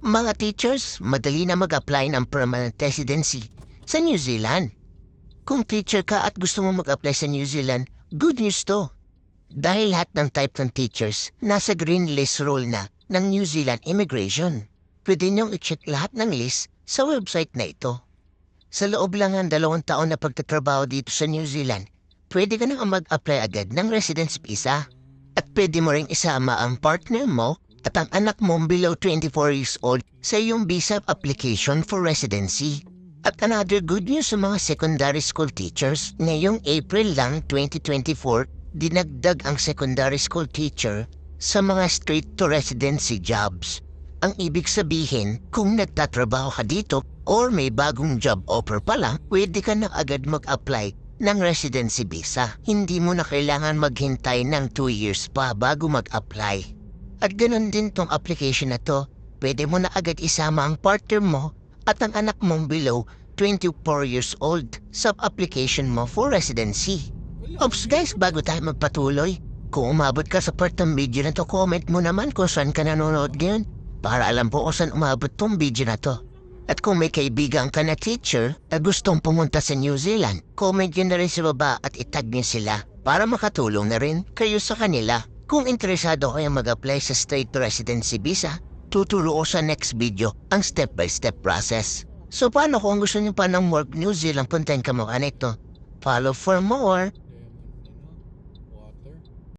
Mga teachers, madali na mag-apply ng permanent residency sa New Zealand. Kung teacher ka at gusto mo mag-apply sa New Zealand, good news to. Dahil lahat ng type ng teachers, nasa green list role na ng New Zealand Immigration. Pwede niyong i-check lahat ng list sa website na ito. Sa loob lang ng dalawang taon na pagtatrabaho dito sa New Zealand, pwede ka nang mag-apply agad ng residence visa. At pwede mo ring isama ang partner mo at ang anak mo below 24 years old sa iyong visa application for residency. At another good news sa mga secondary school teachers, ngayong April lang 2024, dinagdag ang secondary school teacher sa mga straight to residency jobs. Ang ibig sabihin, kung nagtatrabaho ka dito or may bagong job offer pa lang, pwede ka na agad mag-apply ng residency visa. Hindi mo na kailangan maghintay ng 2 years pa bago mag-apply. At ganun din tong application na to, pwede mo na agad isama ang partner mo at ang anak mong below 24 years old sa application mo for residency. Ops guys, bago tayo magpatuloy, kung umabot ka sa part ng video na to, comment mo naman kung saan ka nanonood ngayon para alam po kung saan umabot tong video na to. At kung may kaibigan ka na teacher na gustong pumunta sa New Zealand, comment yun na rin sa baba at itag niyo sila para makatulong na rin kayo sa kanila. Kung interesado kayong mag-apply sa straight residency visa, tuturo ko sa next video ang step-by-step process. So paano kung gusto niyo pa ng work New Zealand, puntahin ka mo kanito. Follow for more.